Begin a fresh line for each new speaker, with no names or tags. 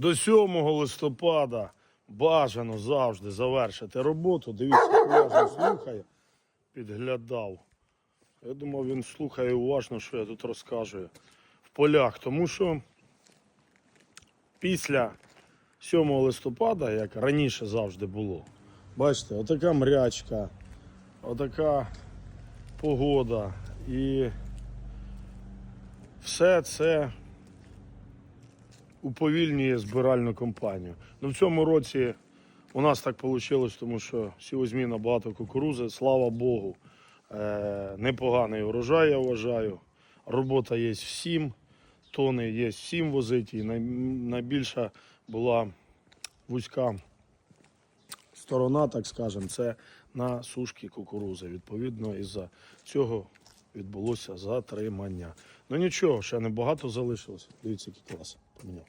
до 7 листопада бажано завжди завершити роботу. Дивіться, уважно слухає, підглядав. Я думав, він слухає уважно, що я тут розказую в полях, тому що після 7 листопада, як раніше завжди було, бачите, отака мрячка, отака погода і все це уповільнює збиральну кампанію. Ну, в цьому році у нас так вийшло, тому що сівозміна багато кукурузи, слава Богу. Е, непоганий урожай, я вважаю. Робота є всім, тони є всім возити. І найбільша була вузька сторона, так скажемо, це на сушки кукурузи. Відповідно, із-за цього відбулося затримання. Ну нічого, ще небагато залишилось. Дивіться, який клас поміняв.